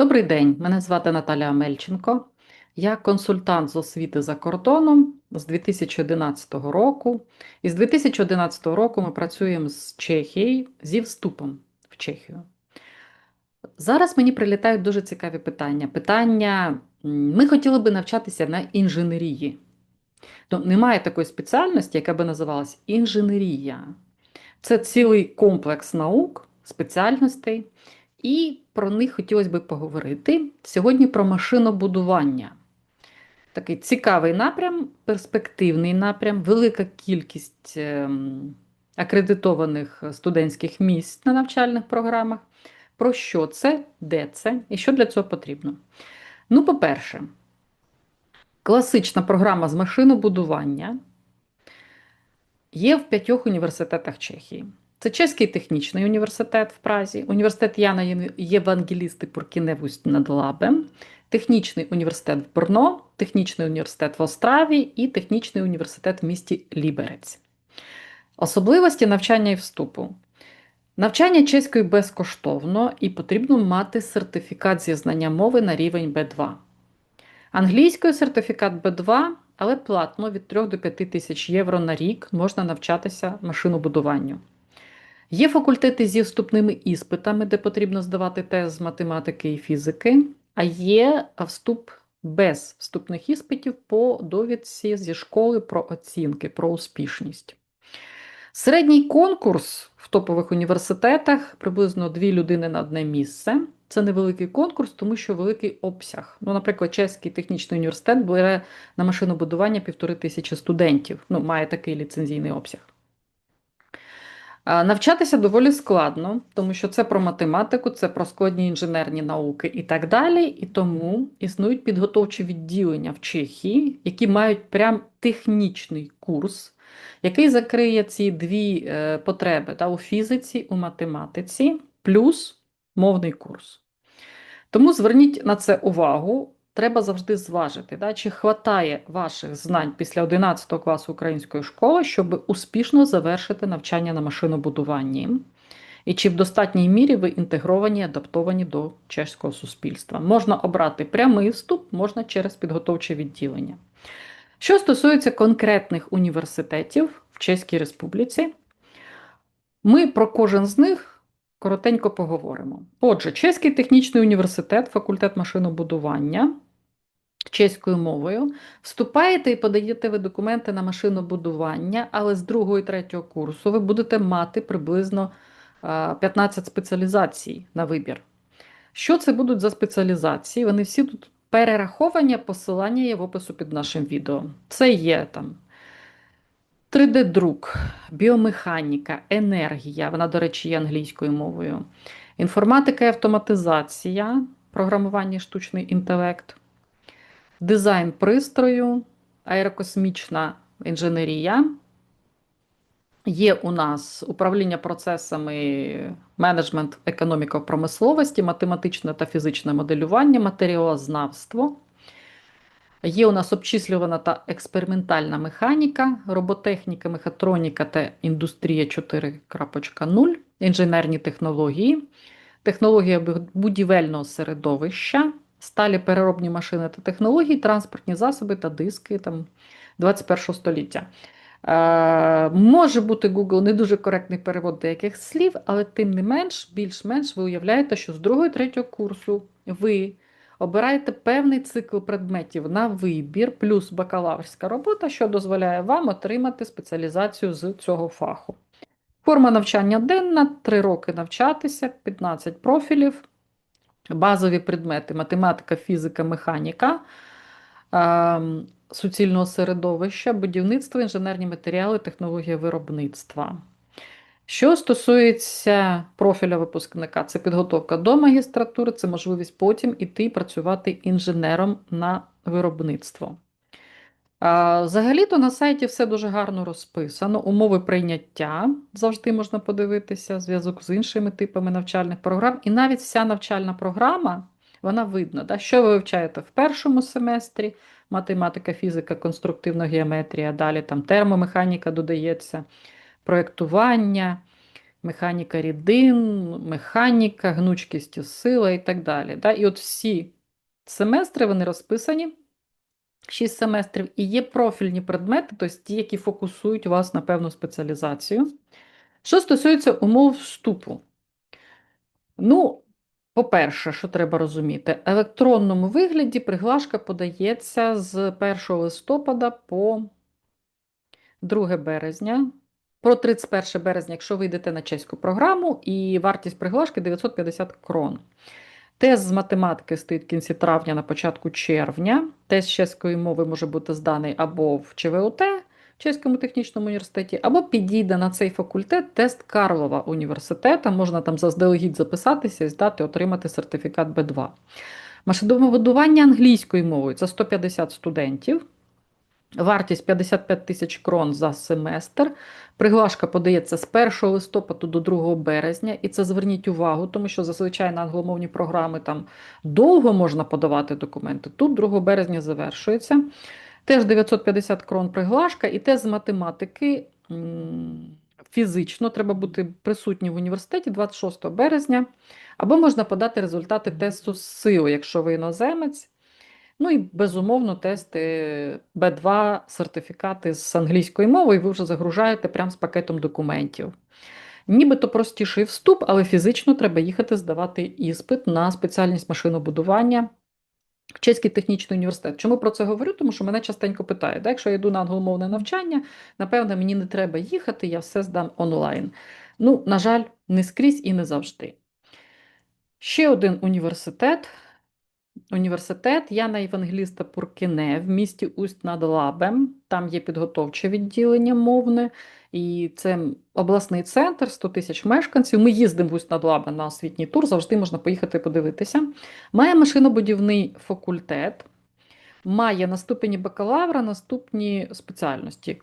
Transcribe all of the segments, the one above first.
Добрий день, мене звати Наталя Мельченко. Я консультант з освіти за кордоном з 2011 року. І з 2011 року ми працюємо з Чехією зі вступом в Чехію. Зараз мені прилітають дуже цікаві питання. Питання: ми хотіли би навчатися на інженерії. Ну, немає такої спеціальності, яка би називалась інженерія. Це цілий комплекс наук, спеціальностей, і про них хотілося б поговорити. Сьогодні про машинобудування. Такий цікавий напрям, перспективний напрям, велика кількість ем, акредитованих студентських місць на навчальних програмах. Про що це, де це і що для цього потрібно? Ну, по-перше, класична програма з машинобудування є в п'ятьох університетах Чехії. Це Чеський технічний університет в Празі, університет Яна Євангелісти Пуркіневусть над Лабем, Технічний університет в Брно, Технічний університет в Остраві і Технічний університет в місті Ліберець. Особливості навчання і вступу. Навчання чеською безкоштовно і потрібно мати сертифікат зі знання мови на рівень B2. Англійською сертифікат B2, але платно від 3 до 5 тисяч євро на рік можна навчатися машинобудуванню. Є факультети зі вступними іспитами, де потрібно здавати тест з математики і фізики, а є вступ без вступних іспитів по довідці зі школи про оцінки, про успішність. Середній конкурс в топових університетах приблизно дві людини на одне місце. Це невеликий конкурс, тому що великий обсяг. Ну, наприклад, Чеський технічний університет бере на машинобудування півтори тисячі студентів. Ну, має такий ліцензійний обсяг. Навчатися доволі складно, тому що це про математику, це про складні інженерні науки і так далі. І тому існують підготовчі відділення в Чехії, які мають прям технічний курс, який закриє ці дві е, потреби та, у фізиці, у математиці, плюс мовний курс. Тому зверніть на це увагу. Треба завжди зважити, да, чи хватає ваших знань після 11 класу української школи, щоб успішно завершити навчання на машинобудуванні, і чи в достатній мірі ви інтегровані, адаптовані до чеського суспільства. Можна обрати прямий вступ, можна через підготовче відділення. Що стосується конкретних університетів в Чеській Республіці, ми про кожен з них коротенько поговоримо. Отже, Чеський технічний університет, факультет машинобудування чеською мовою. Вступаєте і подаєте ви документи на машинобудування, але з другого і третього курсу ви будете мати приблизно 15 спеціалізацій на вибір. Що це будуть за спеціалізації? Вони всі тут перераховані, посилання є в опису під нашим відео. Це є там 3D-друк, біомеханіка, енергія, вона, до речі, є англійською мовою, інформатика і автоматизація, програмування штучний інтелект, дизайн пристрою, аерокосмічна інженерія. Є у нас управління процесами, менеджмент, економіка промисловості, математичне та фізичне моделювання, матеріалознавство. Є у нас обчислювана та експериментальна механіка, роботехніка, мехатроніка та індустрія 4.0, інженерні технології, технологія будівельного середовища, сталі переробні машини та технології, транспортні засоби та диски там, 21 століття. Е, може бути Google не дуже коректний перевод деяких слів, але тим не менш, більш-менш ви уявляєте, що з другого і третього курсу ви обираєте певний цикл предметів на вибір, плюс бакалаврська робота, що дозволяє вам отримати спеціалізацію з цього фаху. Форма навчання денна, 3 роки навчатися, 15 профілів, базові предмети математика, фізика, механіка, суцільного середовища, будівництво, інженерні матеріали, технологія виробництва. Що стосується профіля випускника, це підготовка до магістратури, це можливість потім іти працювати інженером на виробництво. Взагалі-то на сайті все дуже гарно розписано. Умови прийняття завжди можна подивитися, зв'язок з іншими типами навчальних програм. І навіть вся навчальна програма, вона видно, да, що ви вивчаєте в першому семестрі, математика, фізика, конструктивна геометрія, далі там термомеханіка додається, проєктування, механіка рідин, механіка, гнучкість сила і так далі. Да? І от всі семестри вони розписані. 6 семестрів, і є профільні предмети, тобто ті, які фокусують вас на певну спеціалізацію. Що стосується умов вступу, ну, по-перше, що треба розуміти, в електронному вигляді приглашка подається з 1 листопада по 2 березня. Про 31 березня, якщо ви йдете на чеську програму, і вартість приглашки 950 крон. Тест з математики стоїть в кінці травня на початку червня. Тест чеської мови може бути зданий або в ЧВУТ, в Чеському технічному університеті, або підійде на цей факультет тест Карлова університету. Можна там заздалегідь записатися і здати, отримати сертифікат Б2. Машинобудування англійською мовою це 150 студентів. Вартість 55 тисяч крон за семестр. Приглашка подається з 1 листопаду до 2 березня, і це зверніть увагу, тому що зазвичай на англомовні програми там довго можна подавати документи. Тут 2 березня завершується. Теж 950 крон приглашка, і тест з математики фізично треба бути присутні в університеті 26 березня, або можна подати результати тесту з сили, якщо ви іноземець. Ну і безумовно, тести Б2 сертифікати з англійської мови, і ви вже загружаєте прямо з пакетом документів. Нібито простіший вступ, але фізично треба їхати здавати іспит на спеціальність машинобудування в Чеський технічний університет. Чому про це говорю? Тому що мене частенько питають, якщо я йду на англомовне навчання, напевно, мені не треба їхати, я все здам онлайн. Ну, на жаль, не скрізь і не завжди. Ще один університет університет Яна Євангеліста Пуркіне в місті Усть над Лабем. Там є підготовче відділення мовне, і це обласний центр, 100 тисяч мешканців. Ми їздимо в Усть над Лабем на освітній тур, завжди можна поїхати подивитися. Має машинобудівний факультет, має на ступені бакалавра наступні спеціальності.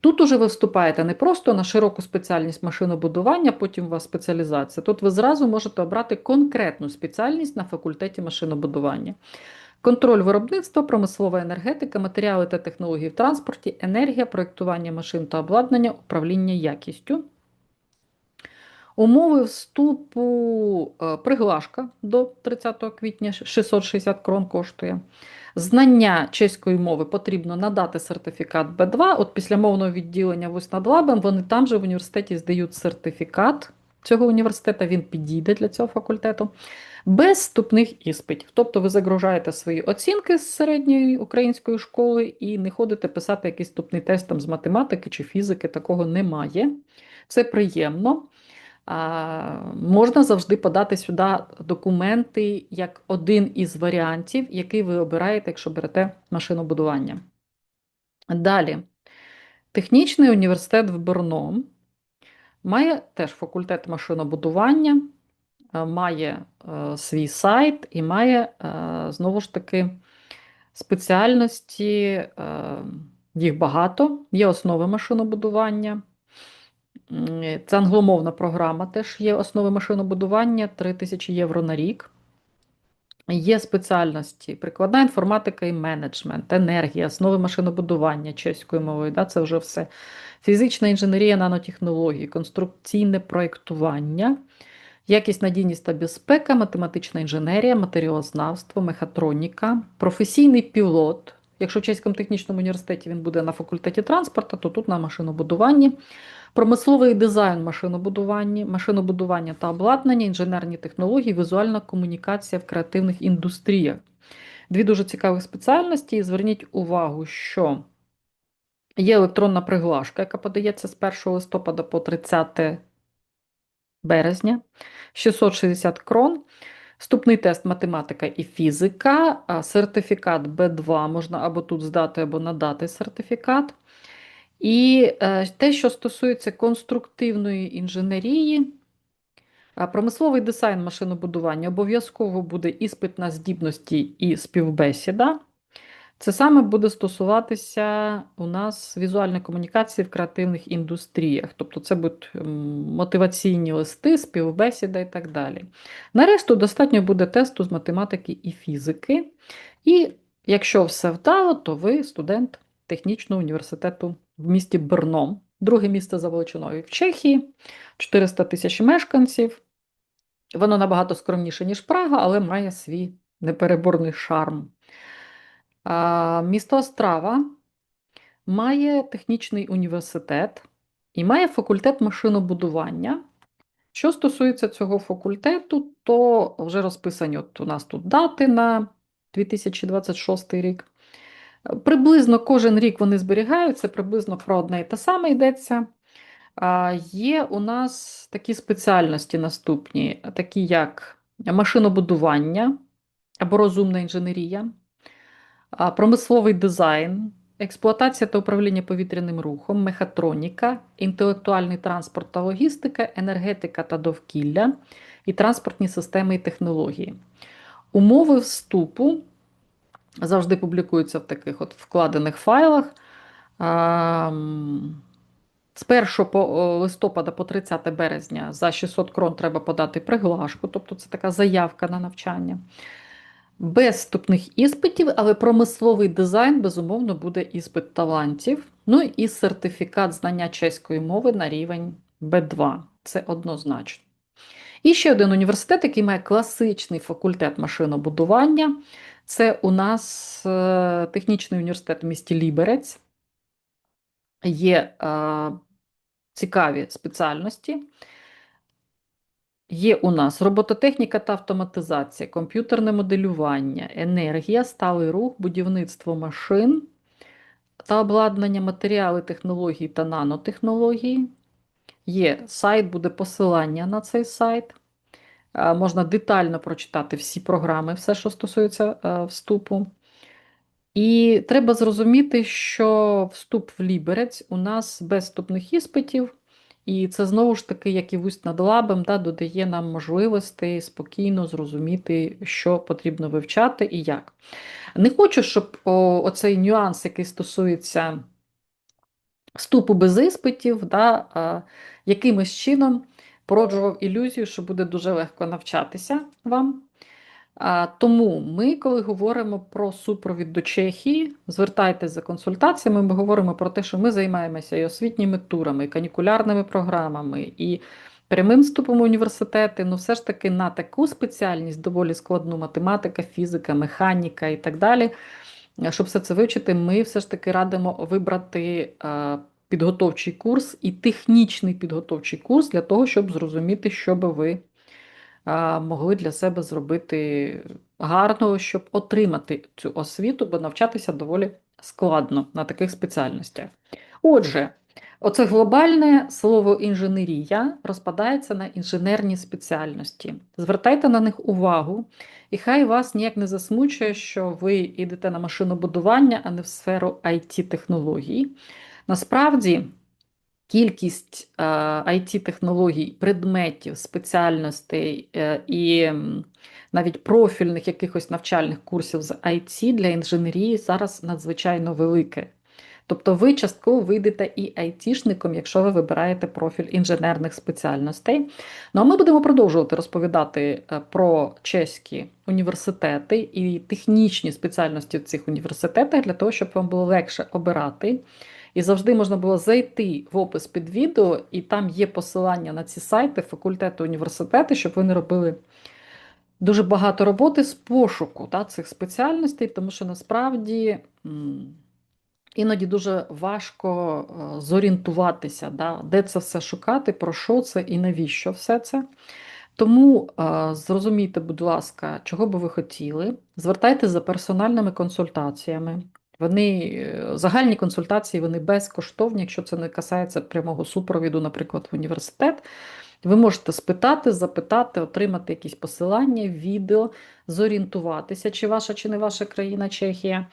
Тут уже ви вступаєте не просто на широку спеціальність машинобудування, потім у вас спеціалізація. Тут ви зразу можете обрати конкретну спеціальність на факультеті машинобудування. Контроль виробництва, промислова енергетика, матеріали та технології в транспорті, енергія, проєктування машин та обладнання, управління якістю. Умови вступу е, приглашка до 30 квітня 660 крон коштує. Знання чеської мови потрібно надати сертифікат Б2. От після мовного відділення в Уснадлабем вони там же в університеті здають сертифікат цього університету, він підійде для цього факультету. Без вступних іспитів. Тобто ви загружаєте свої оцінки з середньої української школи і не ходите писати якийсь вступний тест там з математики чи фізики, такого немає. Це приємно. Можна завжди подати сюди документи як один із варіантів, який ви обираєте, якщо берете машинобудування. Далі, технічний університет в Берно має теж факультет машинобудування, е, має е, свій сайт і має, е, знову ж таки, спеціальності, їх багато, є основи машинобудування. Це англомовна програма, теж є основи машинобудування 3000 євро на рік. Є спеціальності, прикладна інформатика і менеджмент, енергія, основи машинобудування чеською мовою, да, це вже все. Фізична інженерія нанотехнології, конструкційне проєктування, якість надійність та безпека, математична інженерія, матеріалознавство, мехатроніка, професійний пілот. Якщо в Чеському технічному університеті він буде на факультеті транспорту, то тут на машинобудуванні. Промисловий дизайн машинобудування, машинобудування та обладнання, інженерні технології, візуальна комунікація в креативних індустріях. Дві дуже цікаві спеціальності. І зверніть увагу, що є електронна приглашка, яка подається з 1 листопада по 30 березня, 660 крон. Вступний тест математика і фізика, сертифікат Б2 можна або тут здати, або надати сертифікат. І е, те, що стосується конструктивної інженерії, промисловий дизайн машинобудування обов'язково буде іспит на здібності і співбесіда. Це саме буде стосуватися у нас візуальної комунікації в креативних індустріях. Тобто це будуть мотиваційні листи, співбесіда і так далі. Нарешту, достатньо буде тесту з математики і фізики. І якщо все вдало, то ви студент технічного університету в місті Берно. друге місце за величиною в Чехії, 400 тисяч мешканців. Воно набагато скромніше, ніж Прага, але має свій непереборний шарм. Місто Острава має технічний університет і має факультет машинобудування. Що стосується цього факультету, то вже розписані от у нас тут дати на 2026 рік. Приблизно кожен рік вони зберігаються, приблизно про одне і те саме йдеться. Є у нас такі спеціальності наступні, такі як машинобудування або розумна інженерія, промисловий дизайн, експлуатація та управління повітряним рухом, мехатроніка, інтелектуальний транспорт та логістика, енергетика та довкілля і транспортні системи і технології. Умови вступу завжди публікуються в таких от вкладених файлах. З 1 по листопада по 30 березня за 600 крон треба подати приглашку, тобто це така заявка на навчання. Без вступних іспитів, але промисловий дизайн, безумовно, буде іспит талантів. Ну і сертифікат знання чеської мови на рівень Б2. Це однозначно. І ще один університет, який має класичний факультет машинобудування. Це у нас е, технічний університет в місті Ліберець. Є е, цікаві спеціальності. Є у нас робототехніка та автоматизація, комп'ютерне моделювання, енергія, сталий рух, будівництво машин та обладнання матеріали технологій та нанотехнології. Є сайт, буде посилання на цей сайт. Можна детально прочитати всі програми, все, що стосується е, вступу. І треба зрозуміти, що вступ в Ліберець у нас без вступних іспитів, і це знову ж таки, як і вусть над лабом, да, додає нам можливостей спокійно зрозуміти, що потрібно вивчати і як. Не хочу, щоб о, оцей нюанс, який стосується вступу без іспитів, да, а, якимось чином породжував ілюзію, що буде дуже легко навчатися вам. Тому ми, коли говоримо про супровід до Чехії, звертайтеся за консультаціями, ми говоримо про те, що ми займаємося і освітніми турами, і канікулярними програмами, і прямим вступом в університети, ну все ж таки на таку спеціальність, доволі складну математика, фізика, механіка і так далі. Щоб все це вивчити, ми все ж таки радимо вибрати підготовчий курс і технічний підготовчий курс для того, щоб зрозуміти, що би ви могли для себе зробити гарного, щоб отримати цю освіту, бо навчатися доволі складно на таких спеціальностях. Отже, оце глобальне слово інженерія розпадається на інженерні спеціальності. Звертайте на них увагу, і хай вас ніяк не засмучує, що ви йдете на машинобудування, а не в сферу it технологій Насправді. Кількість it технологій, предметів, спеціальностей е, і навіть профільних якихось навчальних курсів з IT для інженерії зараз надзвичайно велике. Тобто ви частково вийдете і айтішником, якщо ви вибираєте профіль інженерних спеціальностей. Ну а ми будемо продовжувати розповідати е, про чеські університети і технічні спеціальності в цих університетах для того, щоб вам було легше обирати. І завжди можна було зайти в опис під відео, і там є посилання на ці сайти, факультети, університети, щоб ви не робили дуже багато роботи з пошуку та, цих спеціальностей, тому що насправді іноді дуже важко е, зорієнтуватися, да, де це все шукати, про що це і навіщо все це. Тому е, зрозумійте, будь ласка, чого би ви хотіли, звертайтеся за персональними консультаціями. Вони е, загальні консультації вони безкоштовні, якщо це не касається прямого супровіду, наприклад, в університет. Ви можете спитати, запитати, отримати якісь посилання, відео, зорієнтуватися, чи ваша, чи не ваша країна Чехія,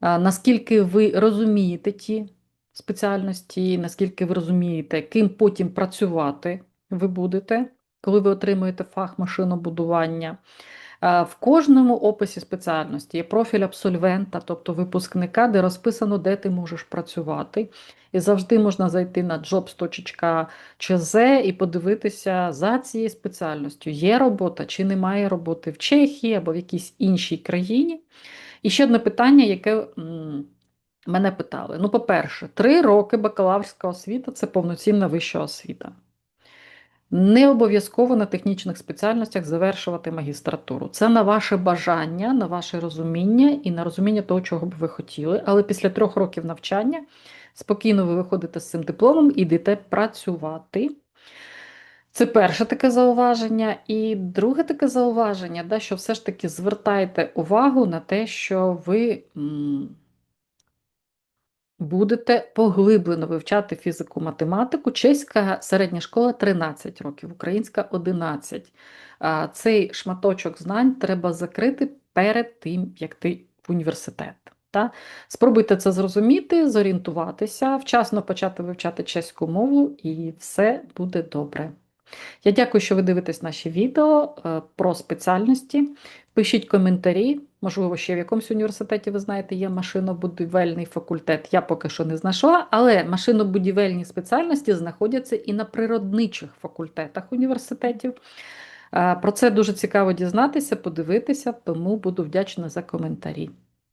наскільки ви розумієте ті спеціальності, наскільки ви розумієте, ким потім працювати ви будете, коли ви отримуєте фах машинобудування. В кожному описі спеціальності є профіль абсольвента, тобто випускника, де розписано, де ти можеш працювати. І завжди можна зайти на jobs.cz і подивитися за цією спеціальністю, є робота чи немає роботи в Чехії або в якійсь іншій країні. І ще одне питання, яке Мене питали: ну, по-перше, три роки бакалаврська освіта це повноцінна вища освіта. Не обов'язково на технічних спеціальностях завершувати магістратуру. Це на ваше бажання, на ваше розуміння і на розуміння того, чого б ви хотіли. Але після трьох років навчання спокійно ви виходите з цим дипломом і йдете працювати. Це перше таке зауваження. І друге таке зауваження, да, що все ж таки звертайте увагу на те, що ви. Будете поглиблено вивчати фізику, математику. Чеська середня школа 13 років, українська 11. А, Цей шматочок знань треба закрити перед тим, як ти в університет. Та? Спробуйте це зрозуміти, зорієнтуватися, вчасно почати вивчати чеську мову, і все буде добре. Я дякую, що ви дивитесь наші відео е, про спеціальності. Пишіть коментарі. Можливо, ще в якомусь університеті, ви знаєте, є машинобудівельний факультет. Я поки що не знайшла, але машинобудівельні спеціальності знаходяться і на природничих факультетах університетів. Е, Про це дуже цікаво дізнатися, подивитися, тому буду вдячна за коментарі.